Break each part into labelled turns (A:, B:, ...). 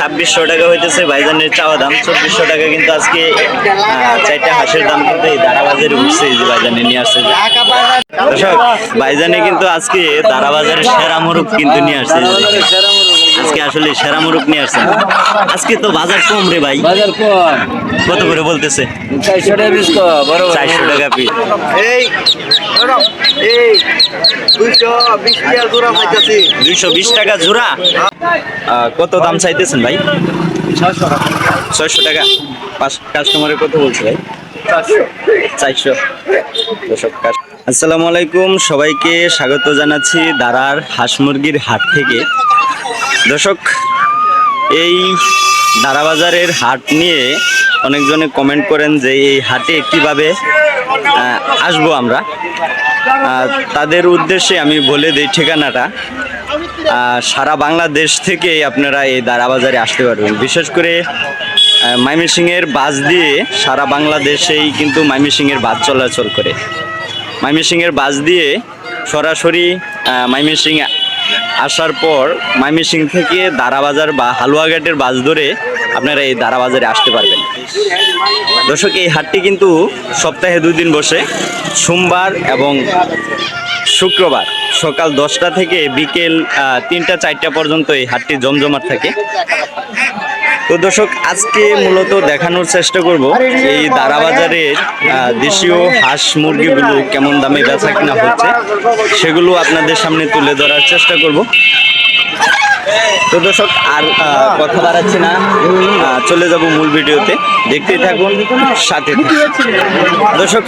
A: ছাব্বিশশো টাকা হইতেছে ভাইজানের চাওয়া দাম। চব্বিশশো টাকা কিন্তু আজকে চারটা হাঁসের দাম কিন্তু এই দারাবাজারে উঠছে এই যে ভাইজানে নিয়ে আসছে। দর্শক ভাইজানে কিন্তু আজকে দারাবাজারের সেরা মুরুখ কিন্তু নিয়ে আসছে আজকে আসলে সেরা মুরুখ নিয়ে আসছে। আজকে তো বাজার কম রে ভাই।
B: বাজার কম।
A: কত করে বলতেছে?
B: চারশো টাকা পিস।
A: চারশো টাকা পিস।
C: এই এই। দুইশো বিশ টাকা জোড়া।
A: কত দাম চাইতেছেন ভাই? ছয়শো টাকা। পাঁচ কাস্টমারের কত বলছে ভাই? চারশো। আসসালামু আলাইকুম। সবাইকে স্বাগত জানাচ্ছি দারার হাঁস মুরগির হাট থেকে। দর্শক, এই দারা বাজারের হাট নিয়ে অনেকজনে কমেন্ট করেন যে এই হাটে কীভাবে আসব আমরা। তাদের উদ্দেশ্যে আমি বলে দিই ঠিকানাটা। সারা বাংলাদেশ থেকে আপনারা এই দারাবাজারে আসতে পারবেন। বিশেষ করে ময়মনসিংহের বাস দিয়ে সারা বাংলাদেশেই কিন্তু ময়মনসিংহের বাস চলাচল করে। ময়মনসিংহের বাস দিয়ে সরাসরি ময়মনসিংহ আসার পর ময়মনসিংহ থেকে দারাবাজার বা হালুয়াঘাটের বাস ধরে আপনারা এই দারাবাজারে আসতে পারবেন। দর্শক, এই হাটটি কিন্তু সপ্তাহে দুই দিন বসে। সোমবার এবং শুক্রবার সকাল দশটা থেকে বিকেল তিনটা, চারটা পর্যন্ত এই হাটটি জমজমাট থাকে। তো দর্শক, আজকে মূলত দেখানোর চেষ্টা করব এই দারাবাজারের দেশীয় হাঁস মুরগিগুলো কেমন দামে বেচা কিনা হচ্ছে, সেগুলো আপনাদের সামনে তুলে ধরার চেষ্টা করব। তো দর্শক আর কথা বাড়াচ্ছি না। চলে যাব মূল ভিডিওতে। দেখতেই থাকুন সাথে। দর্শক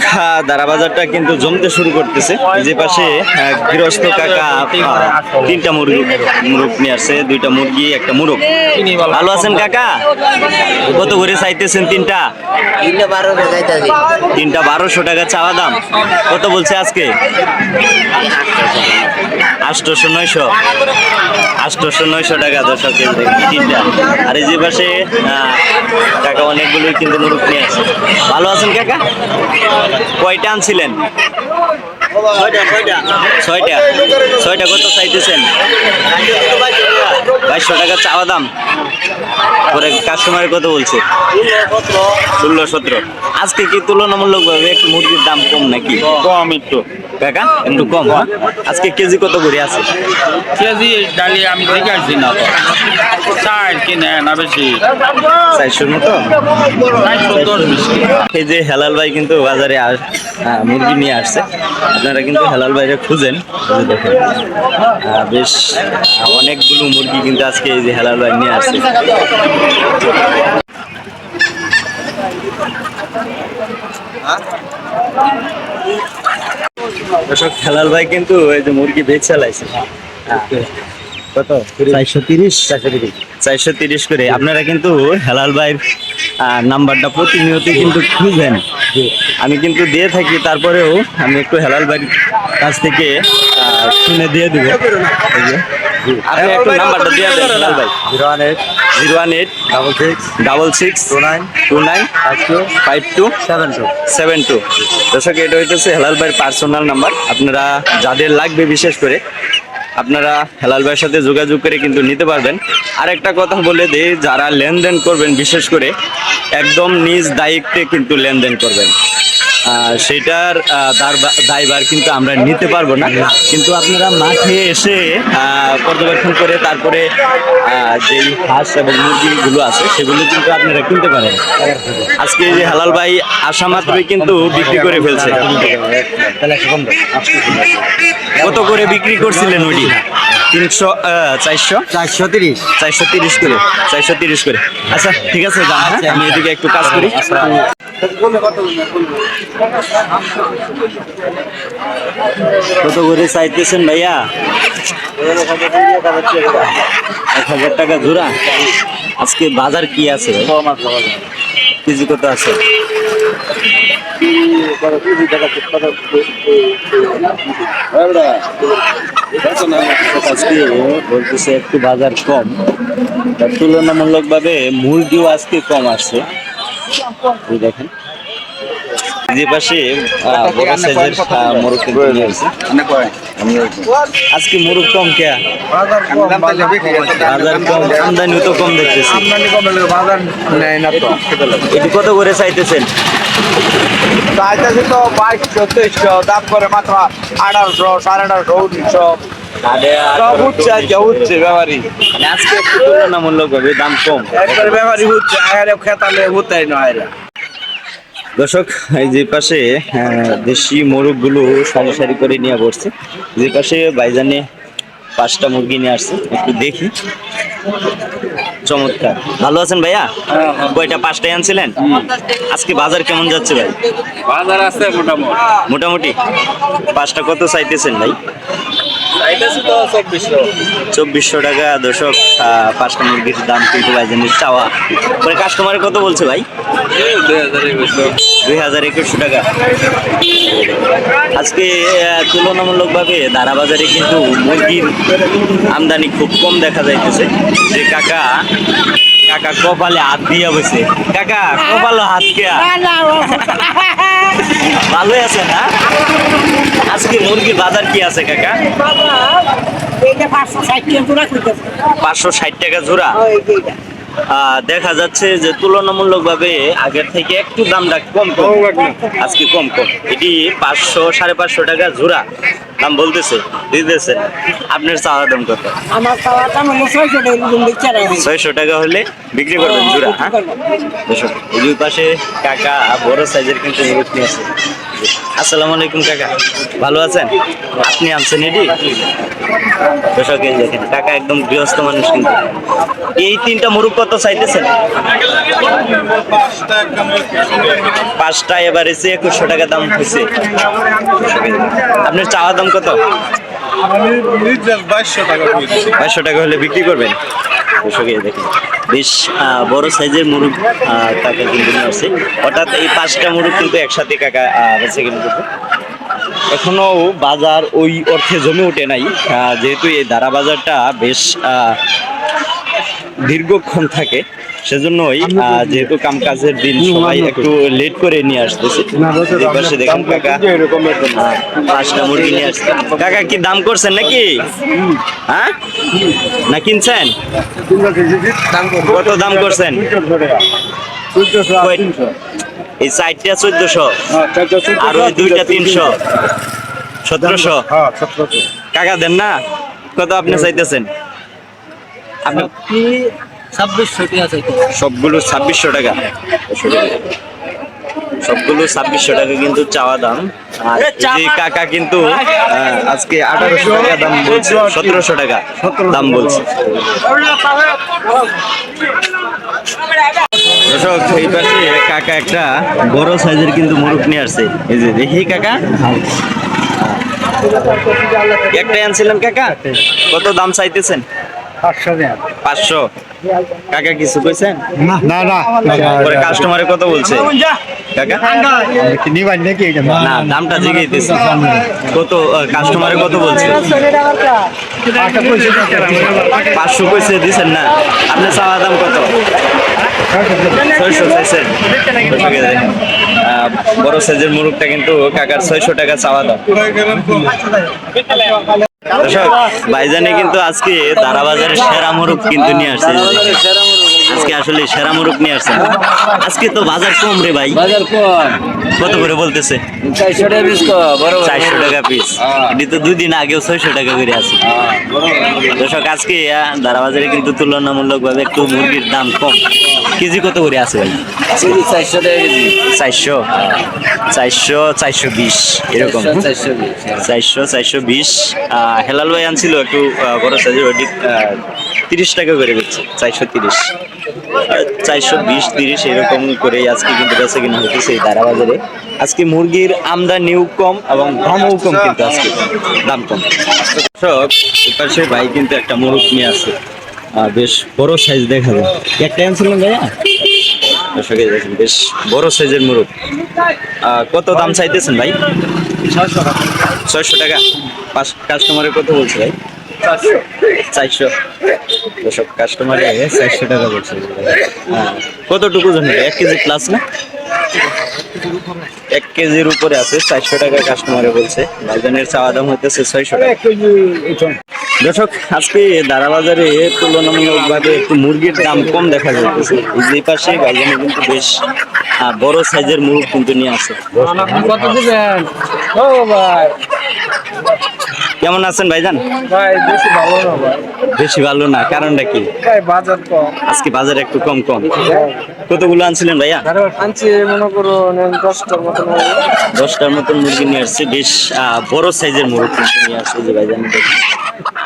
A: দারাবাজারটা কিন্তু জমতে শুরু করতেছে। যে পাশে গৃহস্থ কাকা তিনটা মুরগি মুরগ নিয়ে আসছে। দুইটা মুরগি একটা মুরগ। ভালো আছেন কাকা? কত করে চাইতেছেন তিনটা?
B: তিনটা
A: বারোশো টাকা চাওয়া দাম। কত বলছে আজকে? আষ্টশো নয়শো। আষ্টশো নয়শো টাকা দর্শক এই তিনটা। আর এই যে পাশে কাকা অনেকগুলোই কিন্তু মুরুখ নিয়ে আছে ভালো আছেন কাকা? কয়টা আনছিলেন? টাকা আজকে কি তুলনামূলকভাবে একটু মুরগির দাম কম নাকি?
D: কম একটু।
A: কাকা একটু কম হ্যাঁ? আজকে কেজি কত করে আছে?
D: কেজি ডালি আমি দেখে আসছি না তো। চার কিনে না বেশি।
A: চারশোর মতো? এই যে হেলাল ভাই কিন্তু বাজারে আস- মুরগি নিয়ে আসছে। আপনারা কিন্তু হেলাল ভাইরে খুঁজেন। দেখেন বেশ অনেকগুলো মুরগি কিন্তু আজকে এই যে হেলাল ভাই নিয়ে আসছে। দর্শক হেলাল ভাই কিন্তু এই যে মুরগি বেচ চালাইছে। কত? চারশো তিরিশ? চারশো তিরিশ। চারশো তিরিশ করে। আপনারা কিন্তু হেলাল ভাইয়ের নাম্বারটা প্রতিনিয়ত কিন্তু খুঁজেন। আমি কিন্তু দিয়ে থাকি তারপরেও আমি একটু হেলাল ভাইয়ের কাছ থেকে শুনে দিয়ে দিব। আপনি একটু নাম্বারটা দিয়ে দেন হেলাল ভাই
C: zero one eight
A: zero one eight
C: double six
A: double six
C: two nine
A: two nine
C: five two
A: five two
C: seven two
A: seven two দর্শক এটা হইতেছে হেলাল ভাইয়ের পার্সোনাল নাম্বার আপনারা যাদের লাগবে বিশেষ করে আপনারা হেলাল ভাইয়ের সাথে যোগাযোগ করে কিন্তু নিতে পারবেন। আর একটা কথা বলে দিই যারা লেনদেন করবেন বিশেষ করে একদম নিজ দায়িত্বে কিন্তু লেনদেন করবেন। সেটার দায়ভার কিন্তু আমরা নিতে পারব না। কিন্তু আপনারা মাঠে এসে পর্যবেক্ষণ করে তারপরে যেই হাঁস এবং মুরগিগুলো আছে সেগুলো কিন্তু আপনারা কিনতে পারেন। আজকে যে হালাল ভাই আসা মাত্রই কিন্তু বিক্রি করে ফেলছে। কত করে বিক্রি করছিলেন ওইটি? তিনশো চারশো?
C: চারশো তিরিশ।
A: চারশো তিরিশ করে চারশো তিরিশ করে। আচ্ছা ঠিক আছে হ্যাঁ? আমি এদিকে একটু কাজ করি। কত করে চাইতেছেন ভাইয়া? এক হাজার টাকা জোড়া। আজকে বাজার কি আছে? কেজি কত আছে? বলতেছে একটু বাজার কম। তার তুলনামূলক ভাবে মুরগিও আজকে কম আসছে। এই দেখেন। যে পাশে বড় সাইজের মোরগ কিন্তু নিয়ে আসছে। আজকে মুরগ কম কে?
C: বাজার কম,
A: আমদানি তো কম দেখতেছি।
C: আমদানি কম বাজার নেয় না তো
A: এটি কত করে চাইতেছেন?
C: চাইতেছি তো বাইশশো তেইশশো দাম করে মাত্র আঠারোশো, সাড়ে আঠারোশো, উনিশশো। সব আজকে
A: মানে আজকে একটু তুলনামূলক ভাবে দাম কম।
C: একবার ব্যাপারী উঠছে আগে খেতালে উঠাই না এরা
A: দর্শক এই যে পাশে দেশি মোরগগুলো সারি সারি করে নিয়ে বসছে। যে পাশে বাইজানে পাঁচটা মুরগি নিয়ে আসছে একটু দেখি। চমৎকার। ভালো আছেন ভাইয়া? কয়টা পাঁচটাই আনছিলেন? আজকে বাজার কেমন যাচ্ছে ভাই?
D: বাজার আছে মোটামুটি।
A: মোটামুটি? পাঁচটা কত চাইতেছেন ভাই?
D: চব্বিশশো।
A: টাকা দর্শক পাঁচটা মুরগির দাম কিন্তু জিনিস চাওয়া। পরে কাস্টমারে কত বলছে ভাই?
D: দুই হাজার একুশশো।
A: দুই হাজার একুশশো টাকা। আজকে তুলনামূলকভাবে দারা বাজারে কিন্তু মুরগির আমদানি খুব কম দেখা যাইতেছে। যে কাকা কাকা কপালে হাত দিয়া বসে। কাকা কপালে হাত কেয়া ভালোই আছে না? আজকে মুরগির বাজার কি আছে কাকা?
E: পাঁচশো ষাট টাকা
A: জোড়া আহ, দেখা যাচ্ছে যে তুলনামূলকভাবে আগের থেকে একটু দামটা কম কম। আজকে কম কম। এটি পাঁচশো সাড়ে পাঁচশো টাকা জোড়া। দাম বলতেছে দিতেছে। আপনার চাওয়া দাম কত?
E: আমার খাওয়া দাম হলো ছয়শো টাকা
A: ছয়শো টাকা হলে বিক্রি করবেন জোড়া হ্যাঁ? দুই পাশে কাকা বড় সাইজের কিন্তু আসসালামু আলাইকুম কাকা ভালো আছেন? আপনি আনছেন এটি? দর্শক দেখেন কাকা একদম গৃহস্থ মানুষ কিন্তু। এই তিনটা মুরগ কত চাইতেছেন? পাঁচটা এবার এসে একুশশো টাকা দাম হয়েছে। আপনার চাওয়া দাম কত? বাইশশো টাকা হলে বিক্রি করবেন? দেখেন বেশ বড় সাইজের মুরগ আহ, কাকা কিন্তু নিয়ে আসছে। হঠাৎ এই পাঁচটা মুরগ কিন্তু একসাথে কাকা আহ, কিন্তু এখনও বাজার ওই অর্থে জমে ওঠে নাই। যেহেতু এই দারা বাজারটা বেশ আহ, দীর্ঘক্ষণ থাকে সেজন্যই যেহেতু কাম কাজের দিন সবাই একটু লেট করে নিয়ে আসতেছে। পাশে দেখুন কাকা পাঁচটা মুরগি নিয়ে আসছে। কাকা কি দাম করছেন নাকি? হ্যাঁ? না কিনছেন? কত দাম করছেন? এই চারটা চোদ্দশো। আর ওই দুইটা তিনশো। সতেরোশো? কাকা দেন না। কত আপনি চাইতেছেন? আপনি
B: ছাব্বিশশো টাকা
A: সবগুলো ছাব্বিশশো টাকা। সবগুলো ছাব্বিশশো টাকা কিন্তু চাওয়া দাম। আর এই কাকা কিন্তু আজকে আঠারোশো টাকা দাম বলছে সতেরোশো টাকা দাম বলছে। দর্শক এই পাশে কাকা একটা বড় সাইজের কিন্তু মুরগ নিয়ে আসছে। এই যে দেখি কাকা। একটাই আনছিলেন কাকা। কত দাম চাইতেছেন? পাঁচশো কাকা কিছু কইছেন?
C: না না
A: পরে কাস্টমারে কত বলছে। কাকা?
C: নাকি
A: না দামটা জিগাইতেছি। কত কাস্টমারে কত বলছে? পাঁচশো কইছে দিছেন না। আপনি চাওয়া দাম কত? ছয়শো চাইছেন। আহ, বড় সাইজের মুরগটা কিন্তু কাকার ছয়শো টাকা চাওয়া দাম। ভাইজানে কিন্তু আজকে তারাবাজারের সেরা মোরগ কিন্তু নিয়ে আসছে। আজকে আসলে সেরা মুরগ নিয়ে আসছে আজকে তো বাজার কম রে ভাই।
B: বাজার কম।
A: কত করে বলতেছে?
B: চারশো টাকা পিস।
A: চারশো টাকা পিস এটি তো দুদিন আগেও ছয়শো টাকা করে আছে। দর্শক আজকে দারা বাজারে কিন্তু তুলনামূলক ভাবে একটু মুরগির দাম কম। কেজি কত করে আছে ভাই?
B: চারশো টাকা কেজি।
A: চারশো। চারশো চারশো বিশ এরকম।
B: চারশো
A: চারশো চারশো বিশ। আহ, হেলাল ভাই আনছিল একটু বড় সাইজের তিরিশ টাকা করে দিচ্ছে চারশো তিরিশ। চারশো বিশ, তিরিশ এরকম করে আজকে কিন্তু বেচা কিনা হইতেছে এই বাজারে আজকে মুরগির আমদানিও কম এবং দামও কম কিন্তু আজকে, দাম কম। সব ভাই কিন্তু একটা মুরগ নিয়ে আসছে বেশ বড় সাইজ দেখা যায়। একটা আনছিলেন ভাইয়া? বেশ বড় সাইজের মুরগ। কত দাম চাইতেছেন ভাই? ছয়শো টাকা। ছয়শো পাঁচ কাস্টমারের কত বলছে ভাই। চারশো। দর্শক কাস্টমারে চারশো টাকা বলছে। হ্যাঁ। কতটুকু জানেন এক কেজি প্লাস না? এক কেজির উপরে আছে চারশো টাকা কাস্টমারে বলছে। ভাইজানের চাওয়া দাম হইতেছে ছয়শো টাকা। দর্শক আজকে দাঁড়া বাজারে তুলনামূলকভাবে একটু মুরগির দাম কম দেখা যাচ্ছে যে পাশে ভাইজানের কিন্তু বেশ বড় সাইজের মুরগ কিন্তু নিয়ে আসে।
B: কত দিবেন? ও ভাই।
A: কেমন আছেন ভাইজান?
C: ভাই বেশি ভালো না ভাই।
A: বেশি ভালো না কারণটা কি?
C: ভাই বাজার কম
A: আজকে বাজার একটু কম কম। কতগুলো আনছিলেন ভাইয়া?
C: আনছি মনে করো দশটার মতন।
A: দশটার মতন মুরগি নিয়ে আসছে বেশ বড় সাইজের মুরগি নিয়ে আসছে যে ভাইজান।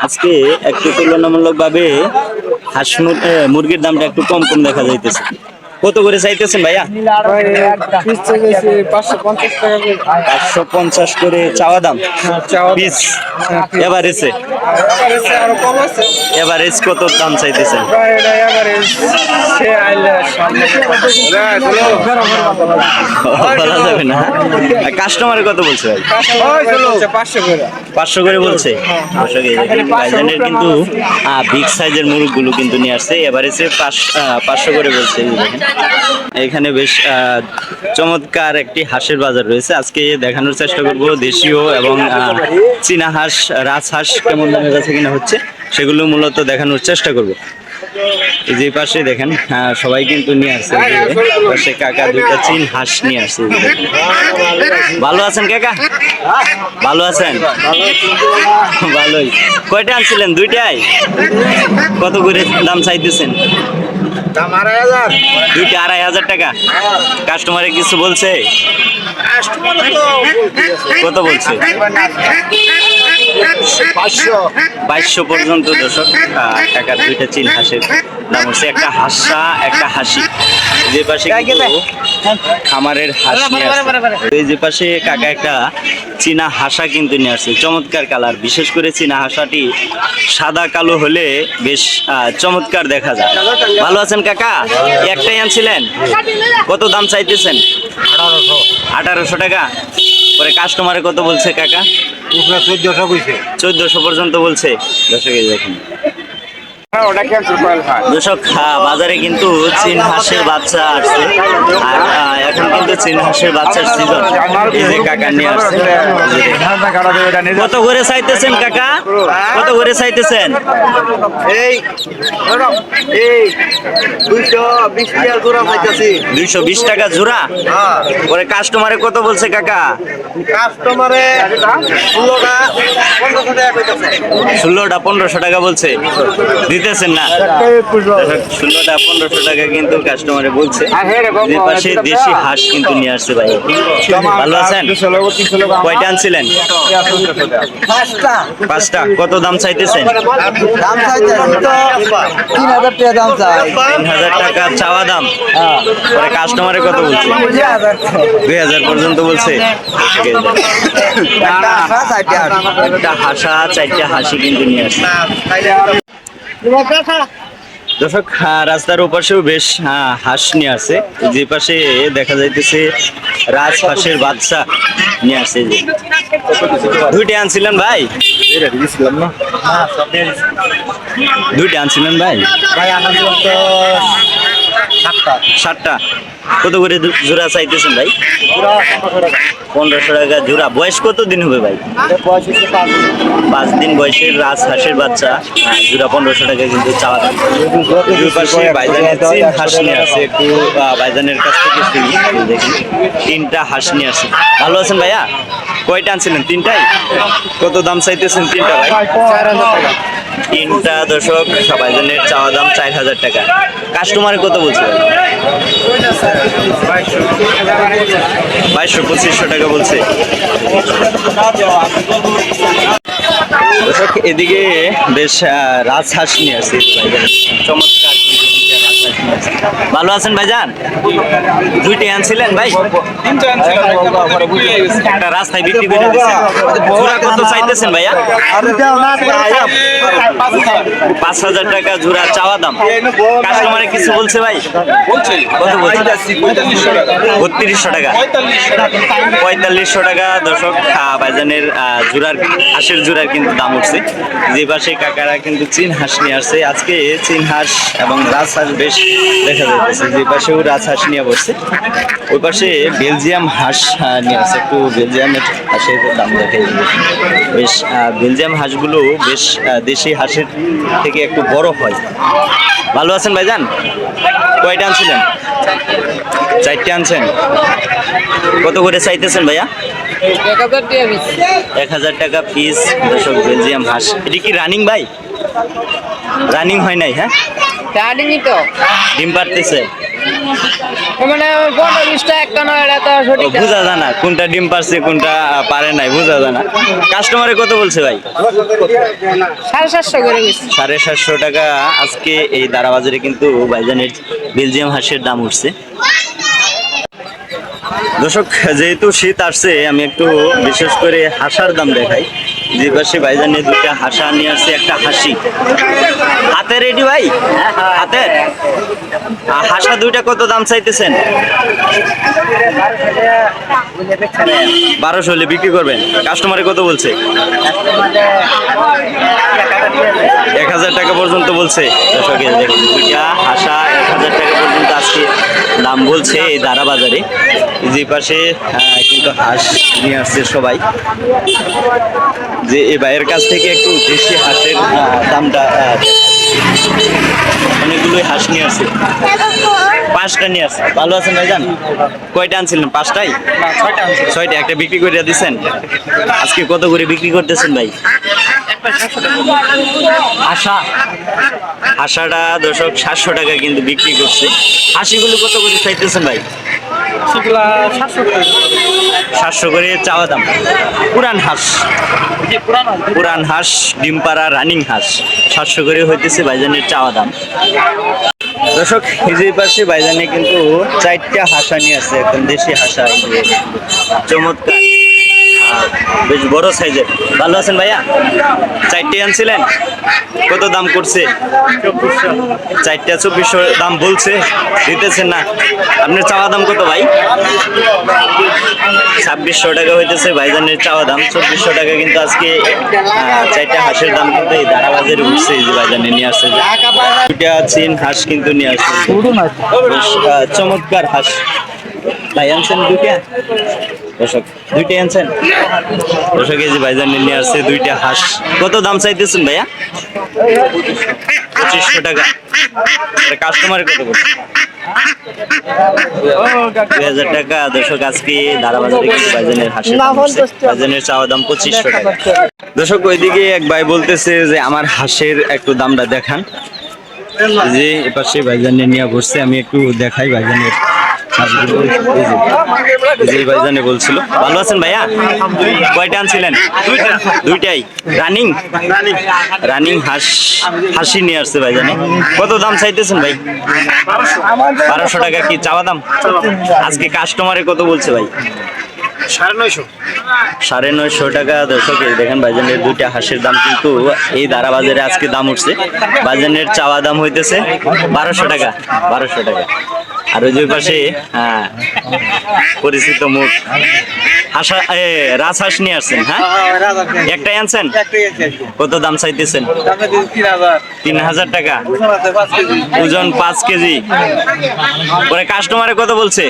A: আজকে একটু তুলনামূলকভাবে হাঁস মুর- মুরগির দামটা একটু কম কম দেখা যাইতেছে। কত করে চাইতেছেন ভাইয়া?
C: পাঁচশো পঞ্চাশ করে
A: চাওয়া দাম। পিস এভারেজে। এভারেজ কত দাম চাইতেছেন? বলা যাবে না। কাস্টমারে কত বলছে
C: পাঁচশো করে
A: বলছে। কিন্তু বিগ সাইজের মুরগগুলো কিন্তু নিয়ে আসছে। এবারে সে পাঁচশো করে বলছে। দেখেন। এখানে বেশ চমৎকার একটি হাঁসের বাজার রয়েছে। আজকে দেখানোর চেষ্টা করব দেশীয় এবং চীনা হাঁস রাজহাঁস কেমন দামে কাছে কিনা হচ্ছে, সেগুলো মূলত দেখানোর চেষ্টা করব। এই যে পাশে দেখেন সবাই কিন্তু নিয়ে আসছে পাশে কাকা দুইটা চীন হাঁস নিয়ে আসছে। ভালো আছেন কাকা? ভালো আছেন? ভালোই। কয়টা আনছিলেন? দুইটাই? কত করে দাম চাইতেছেন? দুইটা আড়াই হাজার টাকা। কাস্টমারে কিছু বলছে? কত বলছে? বাইশশো পর্যন্ত দর্শক আহ, টাকার দুইটা চীন হাঁসের দাম হচ্ছে একটা হাঁসা একটা হাসি। যে পাশে খামারের হাঁস। এই যে পাশে কাকা একটা চীনা হাসা কিন্তু নিয়ে আসছে। চমৎকার কালার। বিশেষ করে চীনা হাসাটি সাদা কালো হলে বেশ চমৎকার দেখা যায়। ভালো আছেন কাকা? একটাই আনছিলেন? কত দাম চাইতেছেন? আঠারোশো। টাকা? পরে কাস্টমারে কত বলছে কাকা? চোদ্দশো পর্যন্ত বলছে। দর্শক এই দেখেন। দর্শক বাজারে কিন্তু চীন হাঁসের বাচ্চা আসছে। আর এখন কিন্তু চীন হাঁসের বাচ্চার সিজন এই যে কাকা নিয়ে আসছে। কত করে চাইতেছেন কাকা? কত করে চাইতেছেন?
C: এই এই দুইশো বিশ টাকা জোড়া পাইতেছি।
A: দুইশো বিশ টাকা জোড়া? পরে কাস্টমারে কত বলছে কাকা?
C: কাস্টমারে ষোলোটা পনেরোশো টাকা
A: ষোলোটা পনেরোশো দিতেছেন না ষোলোটা পনেরোশো টাকা কিন্তু কাস্টমারে বলছে। পাশে দেশি হাঁস কিন্তু নিয়ে আসছে ভাই। ভালো আছেন? কয়টা আনছিলেন?
C: পাঁচটা।
A: কত দাম চাইতেছেন?
C: তিন হাজার টাকা দাম চাই।
A: তিন হাজার টাকা চাওয়া দাম? পরে কাস্টমারে কত বলছে? দুই হাজার। পর্যন্ত বলছে।
C: একটা
A: হাসা চারটা হাসি কিন্তু নিয়ে আসছে। দর্শক রাস্তার ওপাশেও বেশ হাঁস নিয়ে আসে। যে পাশে দেখা যাইতেছে রাজ হাঁসের বাদশা নিয়ে আসে। যে দুইটা আনছিলেন ভাই? দুইটা আনছিলেন ভাই? সাতটা। কত করে জোড়া চাইতেছেন ভাই? পনেরোশো টাকা। জোড়া। বয়স কত দিন হবে ভাই? পাঁচ দিন। বয়সের রাজ হাঁসের বাচ্চা। আহ, জোড়া পনেরোশো টাকা কিন্তু চাওয়া দুই পাশে বাইজানের চীন হাঁস নিয়ে আছে একটু বাইজানের কাছ থেকে দেখি। তিনটা হাঁস নিয়ে আসে। ভালো আছেন ভাইয়া? কয়টা আনছিলেন? তিনটাই? কত দাম চাইতেছেন তিনটা ভাই? তিনটা দশক বাইজানের চাওয়া দাম চার হাজার টাকা। কাস্টমারে কত বলছে? বাইশশো, পঁচিশশো টাকা বলছে। দর্শক, এদিকে বেশ রাজহাঁস নিয়ে আসছে। চমৎকার কিন্তু দুইটা রাজহাঁস নিয়ে আসছে। ভালো আছেন ভাইজান? দুইটাই আনছিলেন ভাই? একটা রাস্তায় বিক্রি করে দিচ্ছেন জোড়া কত চাইতেছেন ভাইয়া? পাঁচ হাজার টাকা জোড়া চাওয়া দাম। কাস্টমারে কিছু বলছে ভাই? কত বলছে? বত্রিশশো টাকা। পঁয়তাল্লিশশো টাকা দর্শক ভাইজানের জোড়ার, হাঁসের জোড়ার কিন্তু দাম উঠছে। যে পাশে কাকারা কিন্তু চীন হাঁস নিয়ে আসছে। আজকে চীন হাঁস এবং রাজহাঁস বেশ দেখা যাচ্ছে যে পাশেও রাজহাঁস নিয়ে বসছে ওই পাশে বেলজিয়াম হাঁস নিয়ে আছে একটু বেলজিয়ামের হাঁসের দাম দেখে বেশ বেলজিয়াম হাঁসগুলো বেশ দেশি হাঁসের থেকে একটু বড় হয়। ভালো আছেন ভাইজান? কয়টা আনছিলেন? চারটে আনছেন। কত করে চাইতেছেন ভাইয়া?
B: এক হাজার টাকা পিস
A: এক হাজার টাকা পিস দর্শক বেলজিয়াম হাঁস। এটি কি রানিং ভাই? রানিং হয় নাই হ্যাঁ?
B: স্টার্টিংই তো।
A: ডিম পারতেছে।
B: মানে পনেরো বিশটা একটা নয় এটা তো সঠিক
A: বোঝা যায় না কোনটা ডিম পারছে কোনটা পারে নাই বোঝা যায় না। কাস্টমারে কত বলছে ভাই?
B: সাড়ে সাতশো করে গেছি
A: সাড়ে সাতশো টাকা। আজকে এই দারা বাজারে কিন্তু ভাইজানের বেলজিয়াম হাঁসের দাম উঠছে। দর্শক যেহেতু শীত আসছে আমি একটু বিশেষ করে হাসার দাম দেখাই। যে পাশে ভাইজানের দুটা হাসা নিয়ে আসছে, একটা হাসি। হাতে রেডি ভাই? হাতে? হাসা দুইটা কত দাম চাইতেছেন? বারোশো হলে বিক্রি করবেন। কাস্টমারে কত বলছে? এক হাজার টাকা পর্যন্ত বলছে। দুইটা হাসা এক হাজার টাকা পর্যন্ত আজকে দাম বলছে এই দারা বাজারে যে পাশে কিন্তু হাঁস নিয়ে আসছে সবাই। যে এই ভাইয়ের কাছ থেকে একটু বেশি হাঁসের দামটা অনেকগুলোই হাঁস নিয়ে আসছে। পাঁচটা নিয়ে আসছে। ভালো আছেন ভাইজান? কয়টা আনছিলেন? পাঁচটাই? ছয়টা একটা বিক্রি করে দিচ্ছেন আজকে কত করে বিক্রি করতেছেন ভাই? আশা। আশাটা দশক সাতশো টাকা কিন্তু বিক্রি করছে। হাসিগুলো কত করে চাইতেছেন ভাই? সাতশো করে। চাওয়া দাম। পুরান হাঁস। পুরান হাঁস। ডিমপাড়া রানিং হাঁস। সাতশো করে হইতেছে বাইজানের চাওয়া দাম। দর্শক হিজির পাশে বাইজানে কিন্তু চারটা হাসা নিয়ে আছে এখন দেশি হাসা। চমৎকার। বেশ বড় সাইজের। ভালো আছেন ভাইয়া? চারটে আনছিলেন। কত দাম করছে? চারটা চব্বিশশো দাম বলছে দিতেছেন না। আপনার চাওয়া দাম কত ভাই? ছাব্বিশশো টাকা হইতেছে ভাইজানের চাওয়া দাম। চব্বিশশো টাকা কিন্তু আজকে চারটা হাঁসের দাম কিন্তু এই দাঁড়াবাজারে উঠছে এই যে ভাইজানে নিয়ে আসছে দুটা চীন হাঁস কিন্তু নিয়ে আসছে। চমৎকার হাঁস। ভাই আনছেন দুইটা? দর্শক দুইটাই আনছেন? দর্শক এই যে ভাইজান নিয়ে আসছে দুইটা হাঁস। কত দাম চাইতেছেন ভাইয়া? পঁচিশশো টাকা। কাস্টমার কত বলছে দুই হাজার টাকা। দর্শক আজকে দাঁড়াবাজারে কিন্তু ভাইজানের হাঁসের দাম চাওয়া দাম পঁচিশশো টাকা। দর্শক ওইদিকে এক ভাই বলতেছে যে আমার হাঁসের একটু দামটা দেখান। যে এপাশে ভাইজানে নিয়ে বসছে আমি একটু দেখাই ভাইজানের যে ভাইজানে বলছিল। ভালো আছেন ভাইয়া? কয়টা আনছিলেন? দুইটাই। রানিং? রানিং হাঁস হাসি নিয়ে আসছে ভাইজানে কত দাম চাইতেছেন ভাই? বারোশো টাকা কি চাওয়া দাম? আজকে কাস্টমারে কত বলছে ভাই? সাড়ে নয়শো। টাকা দর্শক দেখেন বাজানের দুইটা হাঁসের দাম কিন্তু এই দারা বাজারে আজকে দাম উঠছে। বাজানের চাওয়া দাম হইতেছে বারোশো টাকা বারোশো টাকা। আর ওই পাশে হ্যাঁ পরিচিত মুখ। হাঁসা এ রাজহাঁস নিয়ে আসছেন হ্যাঁ? একটাই আনছেন? কত দাম চাইতেছেন? তিন হাজার। টাকা? ওজন পাঁচ কেজি। পরে কাস্টমারে কত বলছে?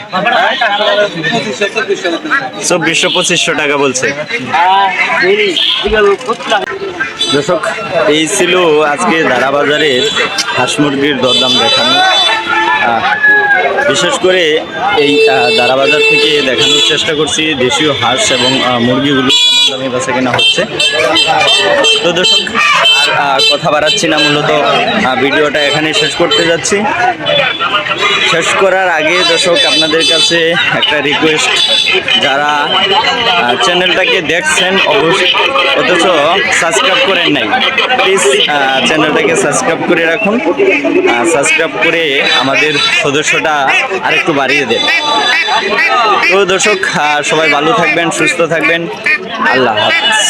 A: চব্বিশশো পঁচিশশো টাকা বলছে। দর্শক এই ছিল আজকে দারা বাজারের হাঁস মুরগির দরদাম দেখানো। বিশেষ করে এই দারাবাজার থেকে দেখানোর চেষ্টা করছি দেশীয় হাঁস এবং মুরগিগুলো কেমন দামে বেচা কেনা হচ্ছে। তো দর্শক কথা বাড়াচ্ছি না, মূলত ভিডিওটা এখানে শেষ করতে যাচ্ছি। শেষ করার আগে দর্শক, আপনাদের কাছে একটা রিকোয়েস্ট যারা চ্যানেলটাকে দেখছেন অবশ্যই অথচ সাবস্ক্রাইব করেন নাই প্লিজ চ্যানেলটাকে সাবস্ক্রাইব করে রাখুন। সাবস্ক্রাইব করে আমাদের সদস্যটা আরেকটু বাড়িয়ে দেন। তো দর্শক সবাই ভালো থাকবেন, সুস্থ থাকবেন। আল্লাহ হাফিজ।